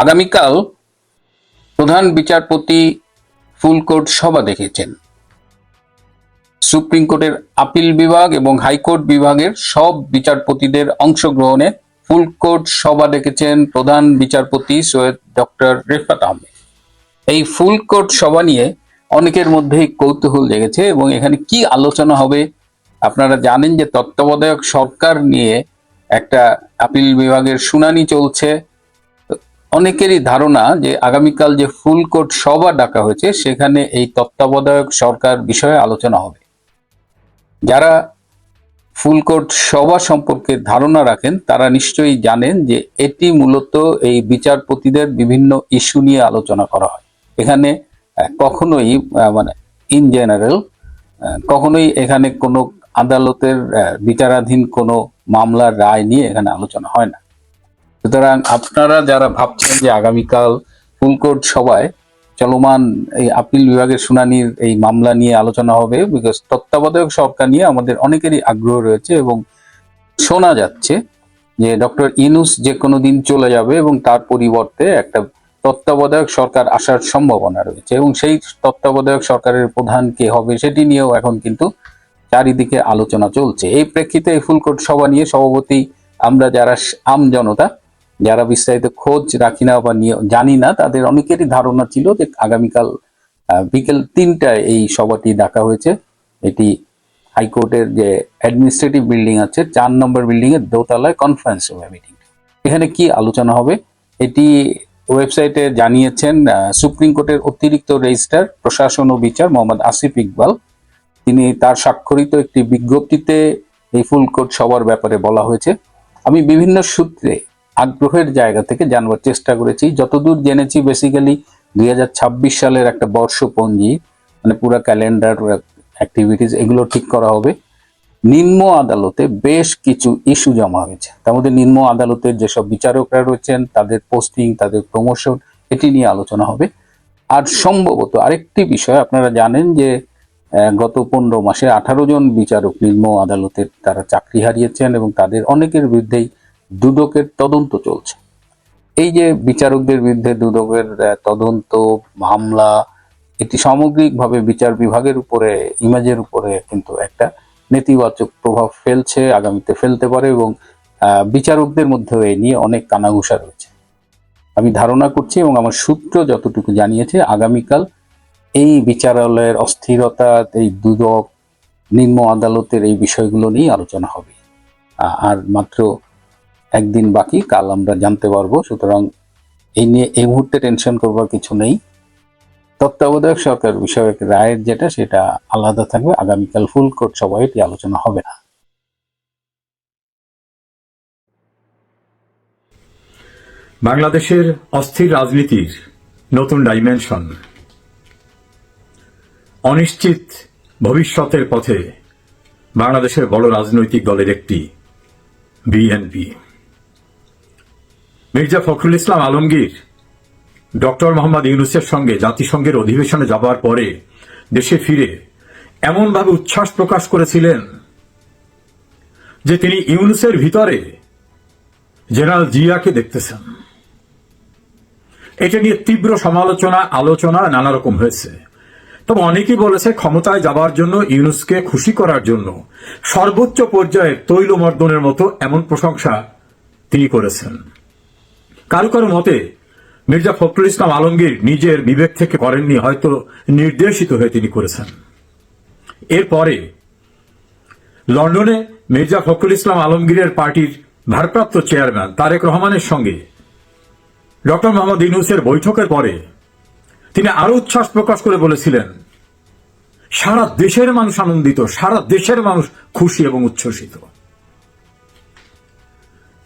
আগামীকাল প্রধান বিচারপতি ফুল কোর্ট সভা দেখেছেন। সুপ্রিম কোর্টের আপিল বিভাগ এবং হাইকোর্ট বিভাগের সব বিচারপতিদের অংশগ্রহণে ফুল কোর্ট সভা ডেকেছেন প্রধান বিচারপতি সৈয়দ ডক্টর রেফাত আহমেদ। এই ফুল কোর্ট সভা নিয়ে অনেকের মধ্যেই কৌতূহল জেগেছে এবং এখানে কি আলোচনা হবে আপনারা জানেন যে তত্ত্বাবধায়ক সরকার নিয়ে একটা আপিল বিভাগের শুনানি চলছে। অনেকেরই ধারণা যে আগামীকাল যে ফুল কোর্ট সভা ডাকা হয়েছে, সেখানে এই তত্ত্বাবধায়ক সরকার বিষয়ে আলোচনা হবে। যারা ফুল কোর্ট সভা সম্পর্কে ধারণা রাখেন, তারা নিশ্চয়ই জানেন যে এটি মূলত এই বিচারপতিদের বিভিন্ন ইস্যু নিয়ে আলোচনা করা হয়। এখানে কখনোই মানে ইন জেনারেল কখনোই এখানে কোনো আদালতের বিচারাধীন কোনো মামলার রায় নিয়ে এখানে আলোচনা হয় না। সুতরাং আপনারা যারা ভাবছেন যে আগামীকাল ফুল কোর্ট সভায় চলমান এই আপিল বিভাগের শুনানির এই মামলা নিয়ে আলোচনা হবে বিকজ তত্ত্বাবধায়ক সরকার নিয়ে আমাদের অনেকেরই আগ্রহ রয়েছে এবং শোনা যাচ্ছে যে ডক্টর ইনুস যে কোনো দিন চলে যাবে এবং তার পরিবর্তে একটা তত্ত্বাবধায়ক সরকার আসার সম্ভাবনা রয়েছে এবং সেই তত্ত্বাবধায়ক সরকারের প্রধান কে হবে সেটি নিয়েও এখন কিন্তু চারিদিকে আলোচনা চলছে। এই প্রেক্ষিতে ফুলকোট সভা নিয়ে সভাপতি আমরা যারা আম জনতা যারা বিস্তারিত খোঁজ রাখি না বা জানি না, তাদের অনেকেরই ধারণা ছিল যে আগামীকাল বিকেল তিনটায় এই সভাটি ডাকা হয়েছে। এটি হাইকোর্টের যে অ্যাডমিনিস্ট্রেটিভ বিল্ডিং আছে, চার নম্বর বিল্ডিং এর দোতলায় কনফারেন্স হবে মিটিং এখানে কি আলোচনা হবে? এটি ওয়েবসাইটে জানিয়েছেন সুপ্রিম কোর্টের অতিরিক্ত রেজিস্ট্রার, প্রশাসন ও বিচার মোহাম্মদ আসিফ ইকবাল। তিনি তার স্বাক্ষরিত একটি বিজ্ঞপ্তিতে এই ফুল কোর্ট সবার ব্যাপারে বলা হয়েছে। আমি বিভিন্ন সূত্রে আগ্রহের জায়গা থেকে জানবার চেষ্টা করেছি। যতদূর জেনেছি বেসিক্যালি দুই হাজার ছাব্বিশ সালের একটা বর্ষপঞ্জি মানে পুরো ক্যালেন্ডার অ্যাক্টিভিটিস এগুলো ঠিক করা হবে। নিম্ন আদালতে বেশ কিছু ইস্যু জমা হয়েছে। তার মধ্যে নিম্ন আদালতের যেসব বিচারকরা রয়েছেন, তাদের পোস্টিং তাদের প্রমোশন এটি নিয়ে আলোচনা হবে। আর সম্ভবত আরেকটি বিষয়, আপনারা জানেন যে গত পনেরো মাসে আঠারো জন বিচারক নিম্ন আদালতের তারা চাকরি হারিয়েছেন এবং তাদের অনেকের বিরুদ্ধেই দুদকের তদন্ত চলছে। এই যে বিচারকদের বিরুদ্ধে দুদকের তদন্ত, মামলা, এটি সামগ্রিকভাবে বিচার বিভাগের উপরে, ইমেজের উপরে কিন্তু একটা নেতিবাচক প্রভাব ফেলছে, আগামীতে ফেলতে পারে এবং বিচারকদের মধ্যে এ নিয়ে অনেক কানাঘুষা রয়েছে। আমি ধারণা করছি এবং আমার সূত্র যতটুকু জানিয়েছে, আগামীকাল এই বিচারালয়ের অস্থিরতা, এই দুদক, নিম্ন আদালতের এই বিষয়গুলো নিয়ে আলোচনা হবে। আর মাত্র একদিন বাকি, কাল আমরা জানতে পারব। সুতরাং এই নিয়ে এই মুহূর্তে টেনশন করবার কিছু নেই। তত্ত্বাবধায়ক সরকার বিষয়ক রায়ের যেটা, সেটা আলাদা থাকবে। আগামীকাল ফুল কোর্ট সভায় এটি আলোচনা হবে না। বাংলাদেশের অস্থির রাজনীতির নতুন ডাইমেনশন অনিশ্চিত ভবিষ্যতের পথে বাংলাদেশের বড় রাজনৈতিক দলের একটি বিএনপি মির্জা ফখরুল ইসলাম আলমগীর, ডক্টর মোহাম্মদ ইউনুসের সঙ্গে জাতিসংঘের অধিবেশনে যাবার পরে দেশে ফিরে এমনভাবে উচ্ছ্বাস প্রকাশ করেছিলেন যে তিনি ইউনুসের ভিতরে জেনারেল জিয়াকে দেখতেছেন। এটা নিয়ে তীব্র সমালোচনা, আলোচনা নানা রকম হয়েছে। তবে অনেকেই বলেছে ক্ষমতায় যাবার জন্য, ইউনুসকে খুশি করার জন্য সর্বোচ্চ পর্যায়ের তৈলমর্দনের মতো এমন প্রশংসা তিনি করেছেন। কারও কারও মতে, মির্জা ফখরুল ইসলাম আলমগীর নিজের বিবেক থেকে করেননি, হয়তো নির্দেশিত হয়ে তিনি করেছেন। এরপরে লন্ডনে মির্জা ফখরুল ইসলাম আলমগীরের পার্টির ভারপ্রাপ্ত চেয়ারম্যান তারেক রহমানের সঙ্গে ডক্টর মোহাম্মদ ইউনুসের বৈঠকের পরে তিনি আরও উচ্ছ্বাস প্রকাশ করে বলেছিলেন, সারা দেশের মানুষ আনন্দিত, সারা দেশের মানুষ খুশি এবং উচ্ছ্বসিত।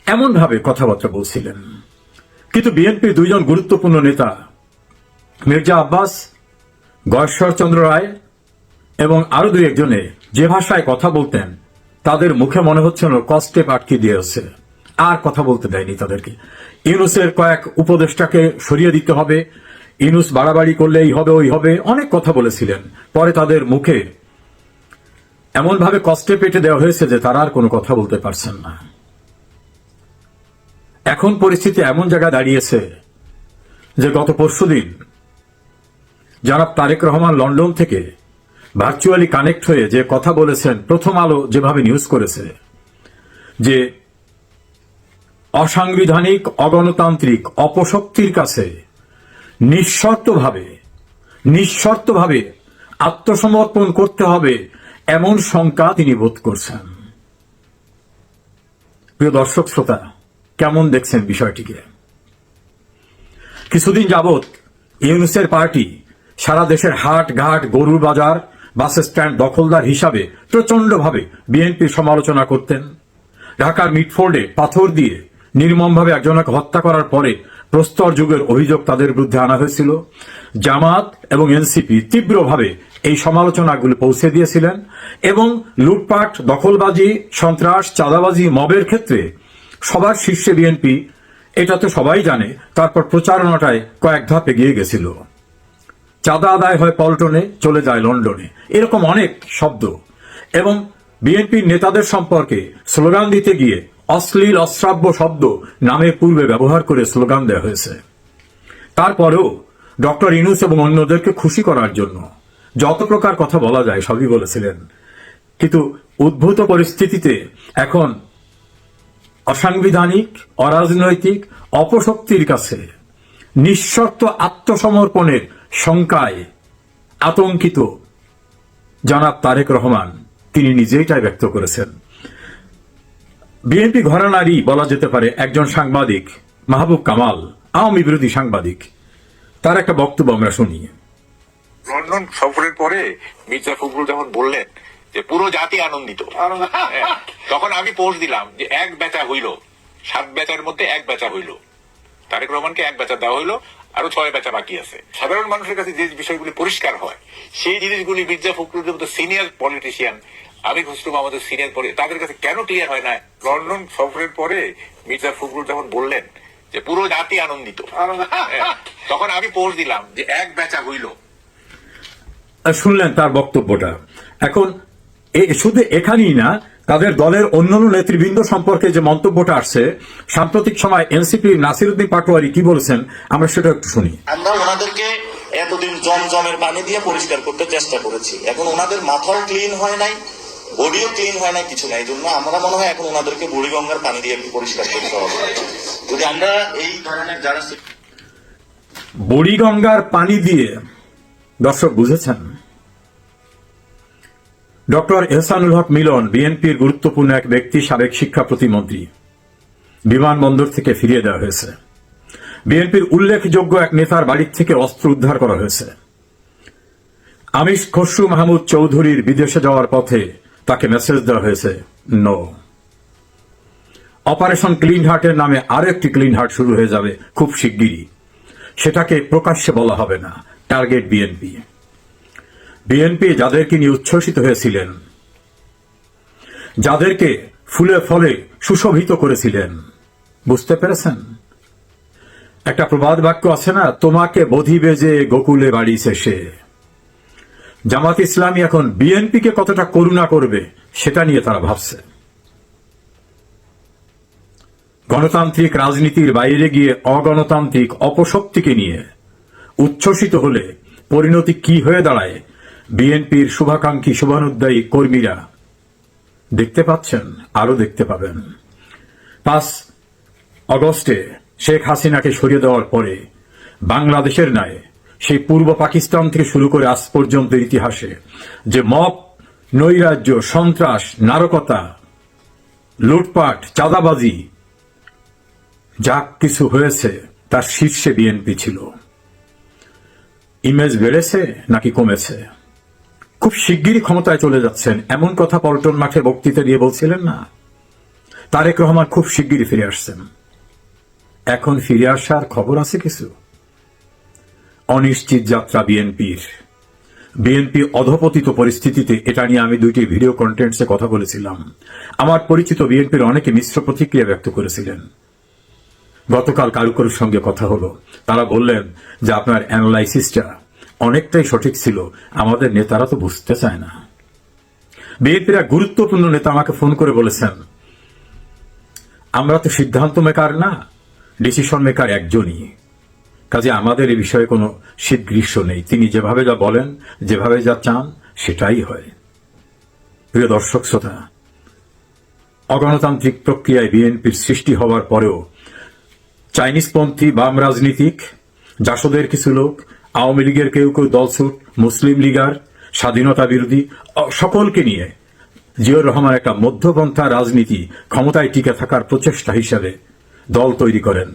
এমনভাবে কথাবার্তা বলছিলেন। কিন্তু বিএনপির দুইজন গুরুত্বপূর্ণ নেতা, মির্জা আব্বাস গয়েশ্বর চন্দ্র রায় এবং আরও দুই একজনে যে ভাষায় কথা বলতেন, তাদের মুখে মনে হচ্ছিল কষ্টে আটকে দিয়েছে। আর কথা বলতে দেয়নি তাদেরকে। ইউনুসের কয়েক উপদেষ্টাকে সরিয়ে দিতে হবে। ইউনুস বাড়াবাড়ি করলে এই হবে, ওই হবে। অনেক কথা বলেছিলেন। পরে তাদের মুখে এমনভাবে কষ্টে পেটে দেওয়া হয়েছে যে তারা আর কোনো কথা বলতে পারছেন না। এখন পরিস্থিতি এমন জায়গায় দাঁড়িয়েছে যে গত পরশুদিন জনাব তারেক রহমান লন্ডন থেকে ভার্চুয়ালি কানেক্ট হয়ে যে কথা বলেছেন, প্রথম আলো যেভাবে নিউজ করেছে, যে অসাংবিধানিক, অগণতান্ত্রিক, অপশক্তির কাছে নিঃশর্তভাবে নিঃশর্তভাবে আত্মসমর্পণ করতে হবে এমন শঙ্কা তিনি বোধ করছেন। প্রিয় দর্শক, শ্রোতা কেমন দেখছেন বিষয়টিকে? কিছুদিন যাবৎ ইউনুসের পার্টি সারা দেশের হাট ঘাট, গরুর বাজার, বাস স্ট্যান্ড দখলদার হিসাবে প্রচন্ডভাবে বিএনপির সমালোচনা করতেন। ঢাকার মিটফোর্ডে পাথর দিয়ে নির্মমভাবে একজনকে হত্যা করার পরে প্রস্তর যুগের অভিযোগ তাদের বিরুদ্ধে আনা হয়েছিল। জামাত এবং এনসিপি তীব্রভাবে এই সমালোচনাগুলো পৌঁছে দিয়েছিলেন এবং লুটপাট, দখলবাজি, সন্ত্রাস, চাঁদাবাজি, মবের ক্ষেত্রে সবার শীর্ষে বিএনপি, এটা তো সবাই জানে, তারপর প্রচারণাটায় কয়েক ধাপ এগিয়ে গেছিল। চাঁদা আদায় হয় পল্টনে, চলে যায় লন্ডনে। এরকম অনেক শব্দ। এবং বিএনপির নেতাদের সম্পর্কে স্লোগান দিতে গিয়ে অশ্লীল, অশ্রাব্য শব্দ নামে পূর্বে ব্যবহার করে স্লোগান দেওয়া হয়েছে। তারপরেও ডক্টর ইনুস এবং অন্যদেরকে খুশি করার জন্য যত প্রকার কথা বলা যায় সবই বলেছিলেন। কিন্তু উদ্ভূত পরিস্থিতিতে এখন অসাংবিধানিক, অরাজনৈতিক, অপশক্তির কাছে নিঃশর্ত আত্মসমর্পণের শঙ্কায় আতঙ্কিত জনাব তারেক রহমান। তিনি নিজেই তাই ব্যক্ত করেছেন। বিএনপি ঘরানারই বলা যেতে পারে একজন সাংবাদিক, মাহবুব কামাল, আওয়ামী বিরোধী সাংবাদিক। তার একটা বক্তব্য আমরা শুনি। লন্ডন সফরের পরে মির্জা ফখরুল যখন বললেন যে পুরো জাতি আনন্দিত। হ্যাঁ, তখন আমি পোস্ট দিলাম যে এক বেচা হইল সাত বেচার মধ্যে এক বেচা হইল। তারেক রহমানকে এক বেচা দেওয়া হইল আরও ছয় বেচা বাকি আছে। সাধারণ মানুষের কাছে যে বিষয়গুলি পরিষ্কার হয় সেই জিনিসগুলি মির্জা ফখরুলের মতো সিনিয়র পলিটিশিয়ান আমি খসরু আমাদের সিনিয়র পলি তাদের কাছে কেন ক্লিয়ার হয় না? লন্ডন সফরের পরে মির্জা ফখরুল যখন বললেন যে পুরো জাতি আনন্দিত। হ্যাঁ, তখন আমি পোস্ট দিলাম যে এক বেচা হইল। শুনলেন তার বক্তব্যটা। এখন শুধু এখানেই না তাদের দলের অন্যান্য নেতৃবৃন্দ সম্পর্কে যে মন্তব্যটা আসছে সাম্প্রতিক সময় এনসিপি নাসিরুদ্দিন পাটোয়ারি কি বলেছেন আমরা সেটা একটু শুনি। আমরা ওনাদেরকে এতদিন জমজমের পানি দিয়ে পরিষ্কার করতে চেষ্টা করেছি। এখন ওনাদের মাথাও ক্লিন হয় নাই বডিও ক্লিন হয় নাই কিছু নাই। এই জন্য আমরা মনে হয় এখন ওনাদেরকে বুড়িগঙ্গার পানি দিয়ে একটু পরিষ্কার করতে হবে। যদি আমরা এই ধরনের যারা বুড়িগঙ্গার পানি দিয়ে দর্শক বুঝেছেন? ডক্টর এহসানুল হক মিলন, বিএনপির গুরুত্বপূর্ণ এক ব্যক্তি, সাবেক শিক্ষা প্রতিমন্ত্রী। বিমানবন্দর থেকে ফিরিয়ে দেওয়া হয়েছে। বিএনপির উল্লেখযোগ্য এক নেতার বাড়ির থেকে অস্ত্র উদ্ধার করা হয়েছে। আমিষ খসরু মাহমুদ চৌধুরীর বিদেশে যাওয়ার পথে তাকে মেসেজ দেওয়া হয়েছে, নো। অপারেশন ক্লিন হার্টের নামে আরও একটি ক্লিন হার্ট শুরু হয়ে যাবে খুব শিগগিরই। সেটাকে প্রকাশ্যে বলা হবে না, টার্গেট বিএনপি। বিএনপি যাদেরকে নিয়ে উচ্ছ্বসিত হয়েছিলেন, যাদেরকে ফুলে ফলে সুশোভিত করেছিলেন। বুঝতে পেরেছেন? একটা প্রবাদ বাক্য আছে না, তোমাকে বধিবে যে গোকুলে বাড়ি শেষে। জামাত ইসলামী এখন বিএনপিকে কতটা করুণা করবে, সেটা নিয়ে তারা ভাবছে। গণতান্ত্রিক রাজনীতির বাইরে গিয়ে অগণতান্ত্রিক অপশক্তিকে নিয়ে উচ্ছ্বসিত হলে পরিণতি কি হয়ে দাঁড়ায় বিএনপির শুভাকাঙ্ক্ষী শুভানুদ্দায়ী কর্মীরা দেখতে পাচ্ছেন আরও দেখতে পাবেন। পাঁচ অগস্টে শেখ হাসিনাকে সরিয়ে দেওয়ার পরে বাংলাদেশের ন্যায় সেই পূর্ব পাকিস্তান থেকে শুরু করে আজ পর্যন্ত ইতিহাসে যে মব, নৈরাজ্য, সন্ত্রাস, নারকতা, লুটপাট, চাঁদাবাজি, যা কিছু হয়েছে তার শীর্ষে বিএনপি ছিল। ইমেজ বেড়েছে নাকি কমেছে? খুব শিগগিরই ক্ষমতায় চলে যাচ্ছেন। এমন কথা পল্টন মাঠে বক্তৃতা দিয়ে বলছিলেন না। তারেক রহমান খুব শিগগিরই ফিরে আসছেন। এখন ফিরে আসার খবর আছে কিছু? অনিশ্চিত যাত্রা বিএনপির। বিএনপি অধপতিত পরিস্থিতিতে এটা নিয়ে আমি দুইটি ভিডিও কন্টেন্টসে কথা বলেছিলাম। আমার পরিচিত বিএনপির অনেকে মিশ্র প্রতিক্রিয়া ব্যক্ত করেছিলেন। গতকাল কারুকরের সঙ্গে কথা হলো। তারা বললেন যে আপনার অ্যানালাইসিসটা অনেকটাই সঠিক ছিল। আমাদের নেতারা তো বুঝতে চায় না। বিএনপির এক গুরুত্বপূর্ণ নেতা আমাকে ফোন করে বলেছেন, আমরা তো সিদ্ধান্ত মেকার না ডিসিশন মেকার একজনই। কাজে আমাদের এই বিষয়ে কোনো শীত গ্রীষ্ম নেই। তিনি যেভাবে যা বলেন, যেভাবে যা চান, সেটাই হয়। প্রিয় দর্শক শ্রোতা, অগণতান্ত্রিক প্রক্রিয়ায় বিএনপির সৃষ্টি হওয়ার পরেও চাইনিজপন্থী বাম রাজনীতিক, জাসদের কিছু লোক আওয়ামী লীগের কেউ কেউ দলছুট মুসলিম লীগার, স্বাধীনতা বিরোধী সকলকে নিয়ে জিয়র রহমান একটা মধ্যপন্থা রাজনীতি ক্ষমতায় টিকে থাকার প্রচেষ্টা হিসাবে দল তৈরি করেন।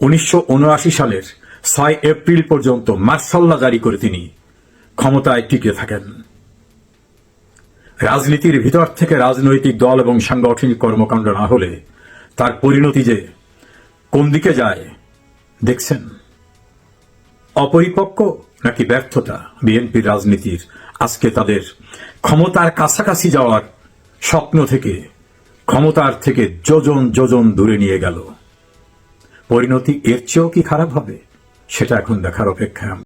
উনিশশো উনআশি সালের ছয় এপ্রিল পর্যন্ত মার্শাল্লা জারি করে তিনি ক্ষমতায় টিকে থাকেন। রাজনীতির ভিতর থেকে রাজনৈতিক দল এবং সাংগঠনিক কর্মকাণ্ড না হলে তার পরিণতি যে কোন দিকে যায়, দেখছেন? অপরিপক্ক নাকি ব্যর্থতা? বিএনপির রাজনীতির। আজকে তাদের ক্ষমতার কাছাকাছি যাওয়ার স্বপ্ন থেকে, ক্ষমতার থেকে যোজন যোজন দূরে নিয়ে গেল। পরিণতি এর চেয়েও কি খারাপ হবে? সেটা এখন দেখার অপেক্ষা